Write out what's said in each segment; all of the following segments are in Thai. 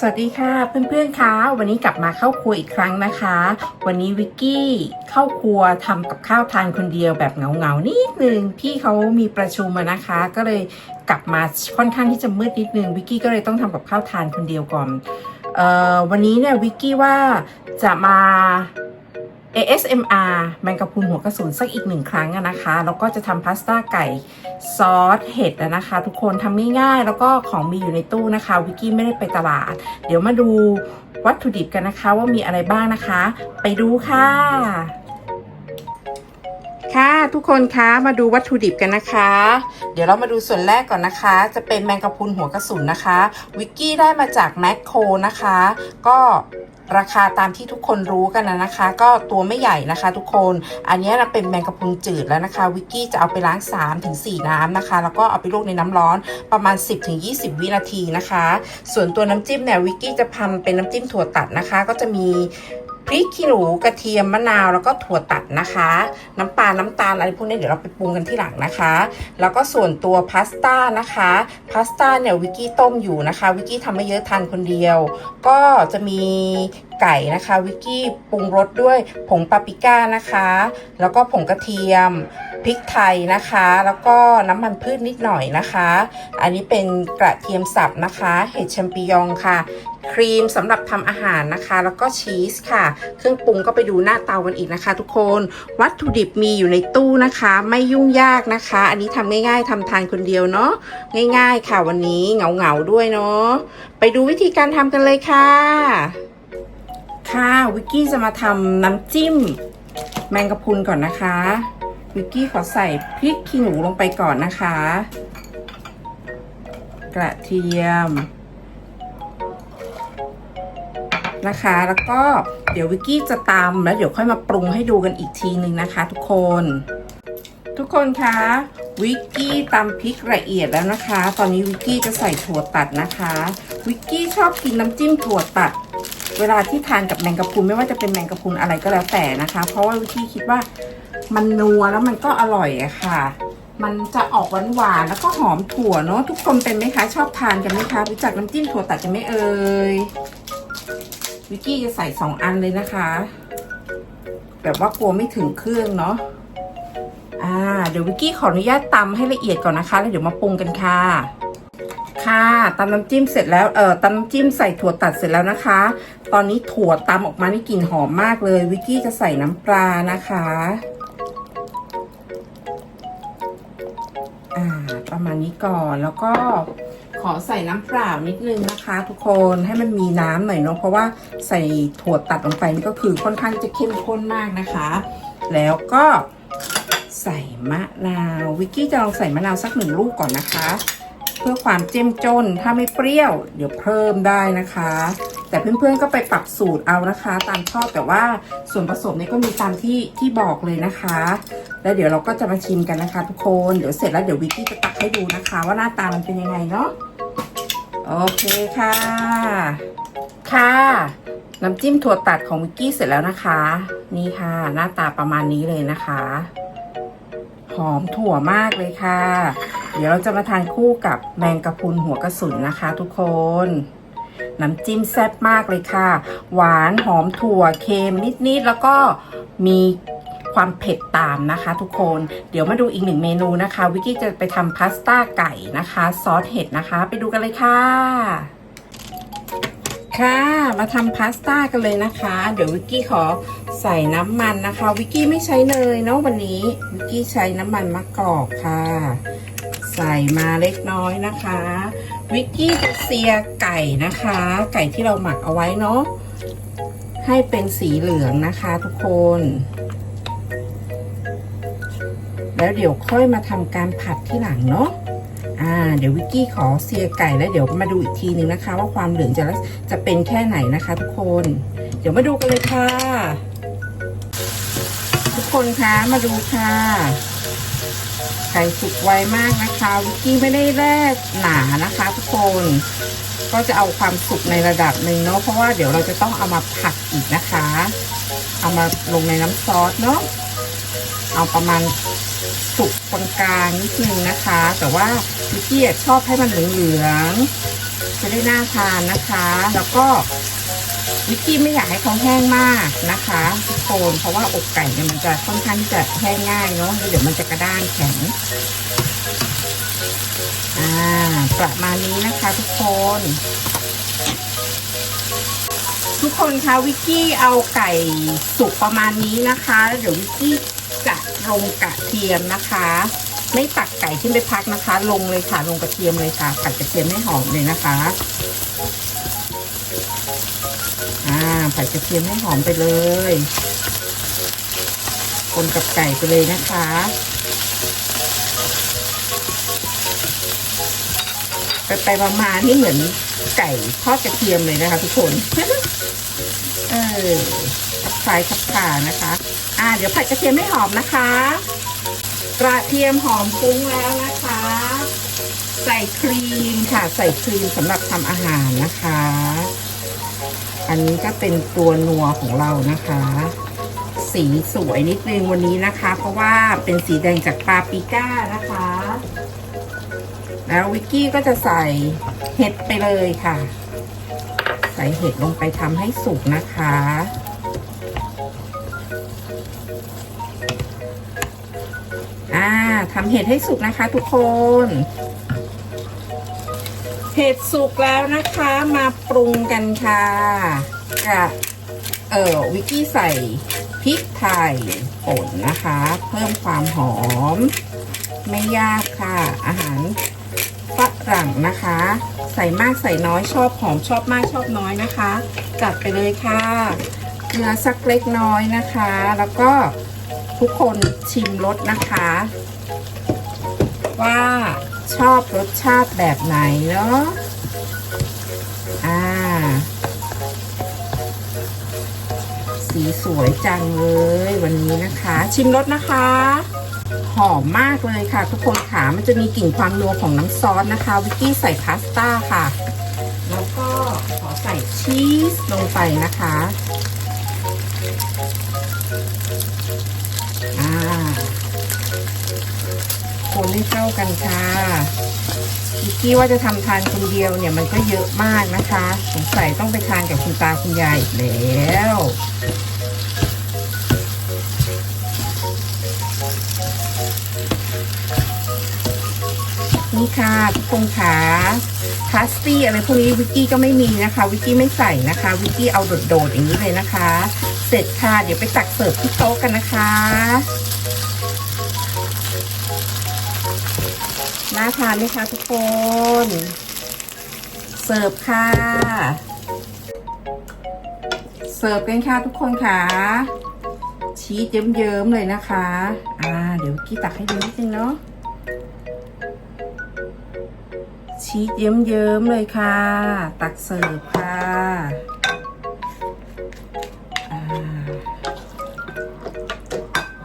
สวัสดีค่ะเพื่อนๆคะวันนี้กลับมาเข้าครัวอีกครั้งนะคะ วันนี้วิกกี้เข้าครัวทำกับข้าวทานคนเดียวแบบเหงาๆนิดนึงพี่เขามีประชุมมานะคะ ก็เลยกลับมาค่อนข้างที่จะมืดนิดนึงวิกกี้ก็เลยต้องทำกับข้าวทานคนเดียวก่อนออวันนี้เนี่ยวิกกี้ว่าจะมา ASMR แมงกะพรุนหัวกระสุนสักอีกหนึ่งครั้งนะคะ แล้วก็จะทำพาสต้าไก่ซอสเห็ดนะคะ ทุกคนทำง่ายๆ แล้วก็ของมีอยู่ในตู้นะคะ วิกกี้ไม่ได้ไปตลาด เดี๋ยวมาดูวัตถุดิบกันนะคะว่ามีอะไรบ้างนะคะ ไปดูค่ะ ค่ะ ทุกคนคะมาดูวัตถุดิบกันนะคะ เดี๋ยวเรามาดูส่วนแรกก่อนนะคะ จะเป็นแมงกะพรุนหัวกระสุนนะคะ วิกกี้ได้มาจากแมคโครนะคะ ก็ราคาตามที่ทุกคนรู้กันนะนะคะ ก็ตัวไม่ใหญ่นะคะทุกคน อันนี้เราเป็นแมงกะพรุนจืดแล้วนะคะ วิกกี้จะเอาไปล้าง 3-4 น้ำนะคะ แล้วก็เอาไปลวกในน้ำร้อนประมาณ 10-20 วินาทีนะคะ ส่วนตัวน้ำจิ้มเนี่ยวิกกี้จะทำเป็นน้ำจิ้มถั่วตัดนะคะ ก็จะมี พริกขี้หนูกระเทียมมะนาวแล้วก็ถั่วตัดนะคะ น้ำปลาน้ำตาลอะไรพวกนี้เดี๋ยวเราไปปรุงกันที่หลังนะคะ แล้วก็ส่วนตัวพาสต้านะคะพาสต้าเนี่ยวิกกี้ต้มอยู่นะคะ วิกกี้ทำไม่เยอะทานคนเดียว ก็จะมี ไก่นะคะ วิกกี้ปรุงรสด้วยผงปาปริก้านะคะ แล้วก็ผงกระเทียมพริกไทยนะคะ แล้วก็น้ำมันพืชนิดหน่อยนะคะ อันนี้เป็นกระเทียมสับนะคะ เห็ดแชมปิญองค่ะ ครีมสำหรับทำอาหารนะคะ แล้วก็ชีสค่ะ เครื่องปรุงก็ไปดูหน้าเตากันอีกนะคะ ทุกคน วัตถุดิบมีอยู่ในตู้นะคะ ไม่ยุ่งยากนะคะ อันนี้ทำง่าย ๆทำทานคนเดียวเนาะ ง่าย ๆ ค่ะวันนี้เหงาๆด้วยเนาะ ไปดูวิธีการทำกันเลยค่ะ ค่ะวิกกี้จะมาทำน้ำจิ้ม แมงกะพรุนก่อนนะคะ วิกกี้ขอใส่พริกขี้หนูลงไปก่อนนะคะ กระเทียม นะคะ แล้วก็เดี๋ยววิกกี้จะตำแล้วเดี๋ยวค่อยมาปรุงให้ดูกันอีกทีนึงนะคะ ทุกคน ทุกคนคะวิกกี้ตำพริกละเอียดแล้วนะคะ ตอนนี้วิกกี้จะใส่ถั่วตัดนะคะ วิกกี้ชอบกินน้ำจิ้มถั่วตัด เวลาที่ทานกับแมงกะพรุนไม่ว่าจะเป็นแมงกะพรุนอะไรก็แล้วแต่นะคะ เพราะว่าวิกกี้คิดว่ามันนัวแล้วมันก็อร่อยอะค่ะ มันจะออกหวานๆแล้วก็หอมถั่วเนาะทุกคนเป็นไหมคะชอบทานกันไหมคะรู้จักน้ำจิ้มถั่วตัดกันไหมเอ่ยวิกกี้จะใส่สองอันเลยนะคะ แบบว่ากลัวไม่ถึงเครื่องเนาะอ่าเดี๋ยววิกกี้ขออนุญาตตำให้ละเอียดก่อนนะคะ แล้วเดี๋ยวมาปรุงกันค่ะ ค่ะตำน้ำจิ้มเสร็จแล้วเอ่อตำน้ำจิ้มใส่ถั่วตัดเสร็จแล้วนะคะ ตอนนี้ถั่วตำออกมานี่กลิ่นหอมมากเลยวิกกี้จะใส่น้ำปลานะคะอ่าประมาณนี้ก่อนแล้วก็ขอใส่น้ำเปล่านิดนึงนะคะ ทุกคนให้มันมีน้ำหน่อยเนาะเพราะว่าใส่ถั่วตัดลงไปนี่ก็คือค่อนข้างจะเข้มข้นมากนะคะ แล้วก็ใส่มะนาววิกกี้จะลองใส่มะนาวสักหนึ่งลูกก่อนนะคะ พื่อความเจ้มจนถ้าไม่เปรี้ยว เดี๋ยวเพิ่มได้นะคะ แต่เพื่อนๆก็ไปปรับสูตรเอานะคะ ตามชอบแต่ว่าส่วนผสมนี่ก็มีตามที่ที่บอกเลยนะคะ แล้วเดี๋ยวเราก็จะมาชิมกันนะคะทุกคนเดี๋ยวเสร็จแล้วเดี๋ยววิกกี้จะตักให้ดูนะคะ ว่าหน้าตามันเป็นยังไงเนาะโอเคค่ะ ค่ะน้ำจิ้มถั่วตัดของวิกกี้เสร็จแล้วนะคะ นี่ค่ะ หน้าตาประมาณนี้เลยนะคะ หอมถั่วมากเลยค่ะ เดี๋ยวเราจะมาทานคู่กับแมงกะพรุนหัวกระสุนนะคะทุกคน น้ำจิ้มแซ่บมากเลยค่ะ หวานหอมถั่วเค็มนิดๆ แล้วก็มีความเผ็ดตามนะคะทุกคน เดี๋ยวมาดูอีกหนึ่งเมนูนะคะ วิกกี้จะไปทำพาสต้าไก่นะคะ ซอสเห็ดนะคะ ไปดูกันเลยค่ะ ค่ะมาทำพาสต้ากันเลยนะคะ เดี๋ยววิกกี้ขอใส่น้ำมันนะคะ วิกกี้ไม่ใช้เนยเนาะวันนี้ วิกกี้ใช้น้ำมันมะกอกค่ะ ใส่มาเล็กน้อยนะคะ วิกกี้จะเซียไก่นะคะ ไก่ที่เราหมักเอาไว้เนาะให้เป็นสีเหลืองนะคะทุกคน แล้วเดี๋ยวค่อยมาทำการผัดที่หลังเนาะอ่าเดี๋ยววิกกี้ขอเซียไก่แล้วเดี๋ยวมาดูอีกทีนึงนะคะ ว่าความเหลืองจะจะเป็นแค่ไหนนะคะ ทุกคน เดี๋ยวมาดูกันเลยค่ะ ทุกคนคะมาดูค่ะ ไก่สุกไวมากนะคะวิกกี้ไม่ได้แร่หนานะคะทุกคนก็จะเอาความสุกในระดับหนึ่งเนาะเพราะว่าเดี๋ยวเราจะต้องเอามาผัดอีกนะคะ เอามาลงในน้ำซอสเนาะเอาประมาณสุกกลางนิดนึงนะคะ แต่ว่าวิกกี้ชอบให้มันเหลืองๆจะได้น่าทานนะคะ แล้วก็ วิกกี้ไม่อยากให้เขาแห้งมากนะคะทุกคนเพราะว่าอกไก่เนี่ยมันจะค่อนข้างจะแห้งง่ายเนาะเดี๋ยวมันจะกระด้างแข็งอ่าประมาณนี้นะคะทุกคน ทุกคนคะวิกกี้เอาไก่สุกประมาณนี้นะคะแล้วเดี๋ยววิกกี้จะลงกระเทียมนะคะ ไม่ตักไก่ขึ้นไปพักนะคะ ลงเลยค่ะลงกระเทียมเลยค่ะผัดกระเทียมให้หอมเลยนะคะ อ่าผัดกระเทียมให้หอมไปเลย คนกับไก่ไปเลยนะคะ ไปไปมามาๆนี่เหมือนไก่ทอดกระเทียมเลยนะคะ ทุกคน เออขับคลายขับขานะคะ อ่า เดี๋ยวผัดกระเทียมให้หอมนะคะ กระเทียมหอมฟุ้งแล้วนะคะ ใส่ครีมค่ะ ใส่ครีมสำหรับทำอาหารนะคะ อันนี้ก็เป็นตัวนัวของเรานะคะ สีสวยนิดนึงวันนี้นะคะ เพราะว่าเป็นสีแดงจากปาปิก้านะคะ แล้ววิกกี้ก็จะใส่เห็ดไปเลยค่ะ ใส่เห็ดลงไปทำให้สุกนะคะอ่าทำเห็ดให้สุกนะคะทุกคน เห็ดสุกแล้วนะคะมาปรุงกันค่ะกับเออวิกกี้ใส่พริกไทยป่นนะคะ เพิ่มความหอม ไม่ยากค่ะ อาหารฝรั่งนะคะ ใส่มากใส่น้อยชอบหอมชอบมากชอบน้อยนะคะ จัดไปเลยค่ะเกลือสักเล็กน้อยนะคะ แล้วก็ทุกคนชิมรสนะคะ ว่า ชอบรสชาติแบบไหนเนาะอ่า สีสวยจังเลยวันนี้นะคะ ชิมรสนะคะ หอมมากเลยค่ะ ทุกคนค่ะมันจะมีกลิ่นความนัวของน้ำซอสนะคะ วิกกี้ใส่พาสต้าค่ะ แล้วก็ขอใส่ชีสลงไปนะคะอ่า คนให้เข้ากันค่ะวิกกี้ว่าจะทำทานคนเดียวเนี่ยมันก็เยอะมากนะคะสงสัยต้องไปทานกับคุณตาคุณยายอีกแล้วนี่ค่ะทุกคนค่ะพาสตี้อะไรพวกนี้วิกกี้ก็ไม่มีนะคะ วิกกี้ไม่ใส่นะคะ วิกกี้เอาโดดๆอย่างนี้เลยนะคะ เสร็จค่ะเดี๋ยวไปตักเสิร์ฟที่โต๊ะกันนะคะ น่าทานไหมคะทุกคน เสิร์ฟค่ะ เสิร์ฟกันค่ะทุกคนค่ะ ชีสเยิ้มๆเลยนะคะ อ่า เดี๋ยวกี้ตักให้ดูนิดนึงเนาะ ชีสเยิ้มๆเลยค่ะ ตักเสิร์ฟค่ะ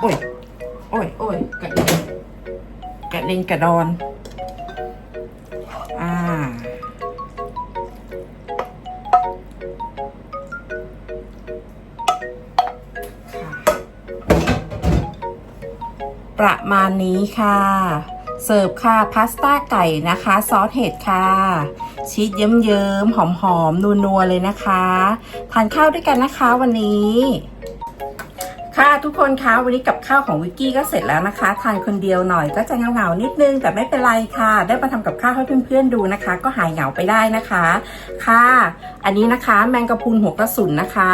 โอ้ย โอ้ย โอ้ยกระเด็นกระเด็นกระดอน ประมาณนี้ค่ะ เสิร์ฟค่ะพาสต้าไก่นะคะ ซอสเห็ดค่ะ ชีสเยิ้มๆหอมๆนัวๆเลยนะคะ ทานข้าวด้วยกันนะคะวันนี้ ค่ะทุกคนคะวันนี้กับข้าวของวิกกี้ก็เสร็จแล้วนะคะทานคนเดียวหน่อยก็จะเหงาๆนิดนึง แต่ไม่เป็นไรค่ะ ได้มาทำกับข้าวให้เพื่อนๆดูนะคะ ก็หายเหงาไปได้นะคะค่ะ อันนี้นะคะแมงกะพรุนหัวกระสุนนะคะ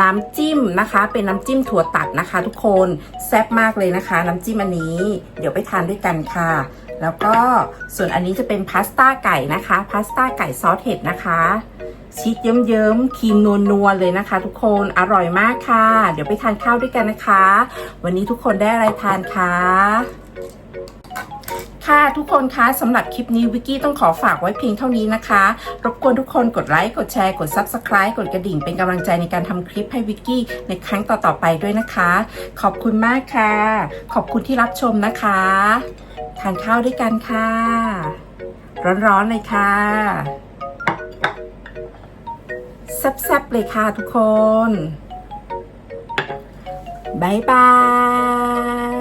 น้ำจิ้มนะคะ เป็นน้ำจิ้มถั่วตัดนะคะ ทุกคนแซ่บมากเลยนะคะ น้ำจิ้มอันนี้ เดี๋ยวไปทานด้วยกันค่ะ แล้วก็ส่วนอันนี้จะเป็นพาสต้าไก่นะคะพาสต้าไก่ซอสเห็ดนะคะ ชีสเยิ้มๆครีมนัวๆเลยนะคะ ทุกคนอร่อยมากค่ะ เดี๋ยวไปทานข้าวด้วยกันนะคะ วันนี้ทุกคนได้อะไรทานคะค่ะทุกคนคะสำหรับคลิปนี้วิกกี้ต้องขอฝากไว้เพียงเท่านี้นะคะ รบกวนทุกคนกดไลค์กดแชร์กด Subscribe กดกระดิ่งเป็นกำลังใจในการทำคลิปให้วิกกี้ในครั้งต่อๆไปด้วยนะคะ ขอบคุณมากค่ะ ขอบคุณที่รับชมนะคะทานข้าวด้วยกันค่ะ ร้อนๆเลยค่ะ แซ่บๆเลยค่ะทุกคน บ๊ายบาย